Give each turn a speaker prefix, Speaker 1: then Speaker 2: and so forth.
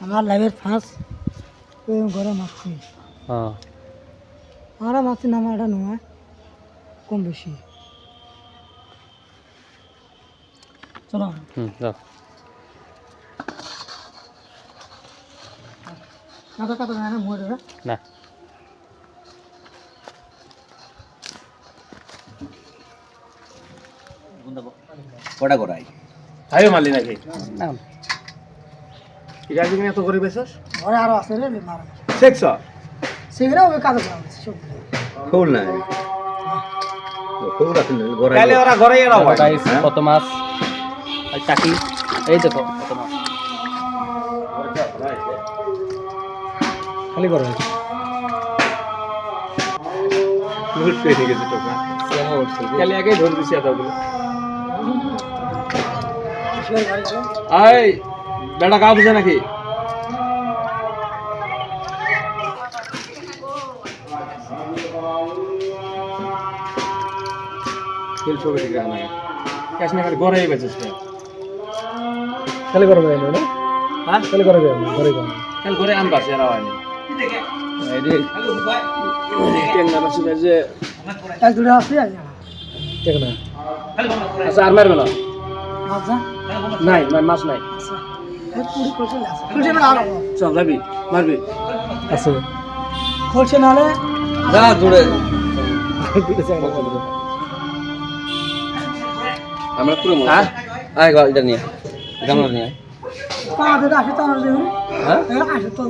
Speaker 1: আমার লাইভের ফার্স্ট ঘরে মারছি।
Speaker 2: হ্যাঁ।
Speaker 1: আমরা মারছি না এটা নয় কম বেশি। চলো।
Speaker 2: হুম যাও।
Speaker 1: কাটা কাটা না যাবে।
Speaker 2: না।
Speaker 3: কটা করাই
Speaker 4: তাইও মারলি নাকি?
Speaker 2: না।
Speaker 4: ঠিক আছে কিনা এত করে বেসস
Speaker 1: ঘরে আরও আছে রে মারা
Speaker 4: দেখছ
Speaker 1: সেখানে ওই কাজে করা
Speaker 3: ফুল নাই ফুল আছে না।
Speaker 4: তাহলে ওরা ঘরে এরা
Speaker 2: গাইস কত মাছ? আর চাকি? এই দেখো কত মাছ।
Speaker 4: খালি করো লুট পেয়ে গেছে টোকা খালি আগে ধরে দিছি এতগুলো। আই বেটা কাউ বুঝে নাকি? খেল ছবি ঠিক আছে ক্যাশ না করে ঘরেই বেঁচেছ
Speaker 1: খালি করে দেয় না?
Speaker 4: হ্যাঁ?
Speaker 1: খালি করে দেয় ঘরে করে
Speaker 4: খেল ঘরে আনবা সেরা হয়নি এই রে টেঙ্গা বাসি যে
Speaker 1: এক দুটো আছে
Speaker 4: ঠিক না। আচ্ছা আর মারবে না?
Speaker 1: আচ্ছা।
Speaker 4: নাই নাই মাছ নাই। চল যাবি মারবি।
Speaker 1: আছে। খুলছে নাহলে
Speaker 3: যা দূরে। আমরা পুরো
Speaker 4: হ্যাঁ?
Speaker 3: আয় এটা নিয়ে গামলা নিয়ে
Speaker 1: পা দিতে আসে তো
Speaker 3: হ্যাঁ
Speaker 1: আসে তো।